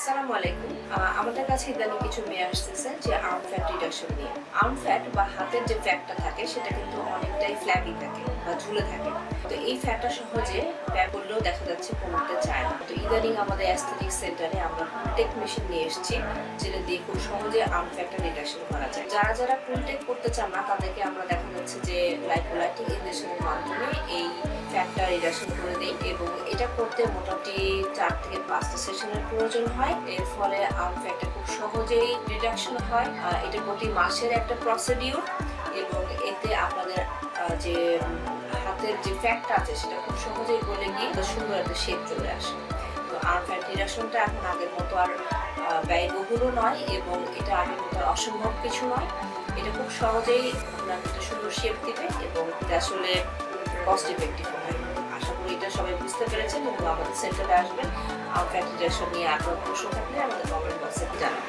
আসসালামু আলাইকুম। আমাদের কাছে ইদানিং কিছু মেয়ে আসতেছে যে আর্ম ফ্যাট রিডাকশন নিয়ে। আর্ম ফ্যাট বা হাতের যে ফ্যাটটা থাকে, সেটা কিন্তু অনেকটাই ফ্ল্যাপি থাকে বা ঝুলে থাকে। তো এই ফ্যাটটা সহজে ব্যয় করলেও দেখা যাচ্ছে কমতে চায় না। তো ইদানিং আমাদের অ্যাস্থেটিক সেন্টারে আমরা কুলটেক মেশিন নিয়ে এসেছি, যেটা দিয়ে খুব সহজে আর্ম ফ্যাটটা রিডাকশন করা যায়। যারা যারা কুলটেক করতে চান না, তাদেরকে আমরা দেখা যাচ্ছে যে লাইপোলাইটিক ইঞ্জেকশনের মাধ্যমে এই ফ্যাটটা রিডাকশন করে দিই এবং এটা করতে মোটামুটি চার থেকে পাঁচটা সেশনের প্রয়োজন হয়। এর ফলে আর্ম ফ্যাটটা খুব সহজেই রিডাকশন হয়। এটা প্রতি মাসের একটা প্রসিডিউর এবং এতে আপনাদের যে হাতের যে ফ্যাটটা আছে সেটা খুব সহজেই গলে গিয়ে একটা সুন্দর একটা শেপ চলে আসে। তো আর্ম ফ্যাট রিডাকশনটা এখন আগের মতো আর ব্যয়বহুলও নয় এবং এটা আগের মতো আর অসম্ভব কিছু নয়। এটা খুব সহজেই আপনাকে একটা সুন্দর শেপ দিবে এবং এটা আসলে কস্ট ইফেক্টিভ হয়। বুঝতে পেরেছেন এবং আমাদের সেন্টারে আসবেন। আউটফ্যাক্ট নিয়ে আগ্রহ প্রশ্ন থাকলে আমাদের কমেন্ট বক্সে জানান